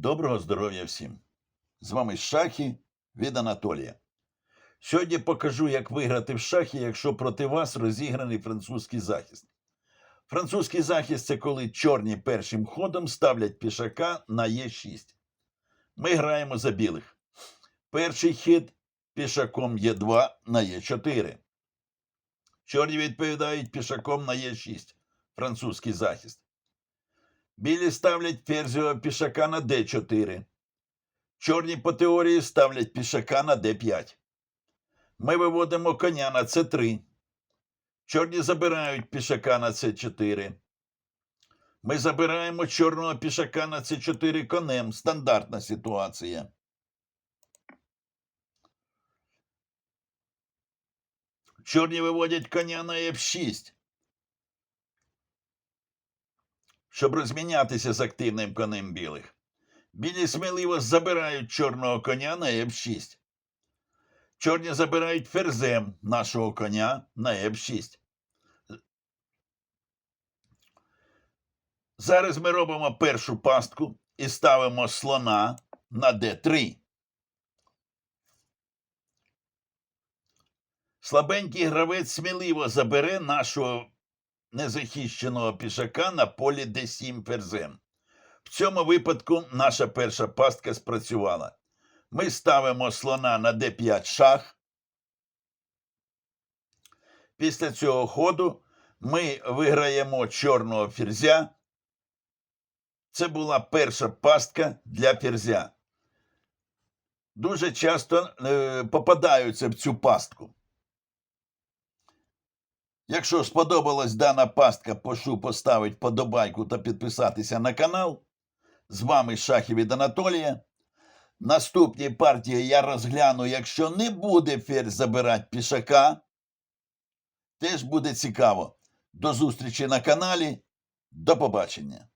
Доброго здоров'я всім! З вами шахи від Анатолія. Сьогодні покажу, як виграти в шахи, якщо проти вас розіграний французький захист. Французький захист це коли чорні першим ходом ставлять пішака на Е6. Ми граємо за білих. Перший хід пішаком Е2 на Е4. Чорні відповідають пішаком на Е6. Французький захист. Білі ставлять ферзього пішака на d4. Чорні по теорії ставлять пішака на d5. Ми виводимо коня на c3. Чорні забирають пішака на c4. Ми забираємо чорного пішака на c4 конем. Стандартна ситуація. Чорні виводять коня на f6. Щоб розмінятися з активним конем білих. Білі сміливо забирають чорного коня на F6. Чорні забирають ферзем нашого коня на F6. Зараз ми робимо першу пастку і ставимо слона на D3. Слабенький гравець сміливо забере нашого незахищеного пішака на полі d7 ферзем. В цьому випадку наша перша пастка спрацювала. Ми ставимо слона на d5 шах. Після цього ходу ми виграємо чорного ферзя. Це була перша пастка для ферзя. Дуже часто е, попадаються в цю пастку. Якщо сподобалась дана пастка, прошу поставити подобайку та підписатися на канал. З вами Шахів від Анатолія. Наступні партії я розгляну, якщо не буде ферзь забирати пішака. Теж буде цікаво. До зустрічі на каналі. До побачення.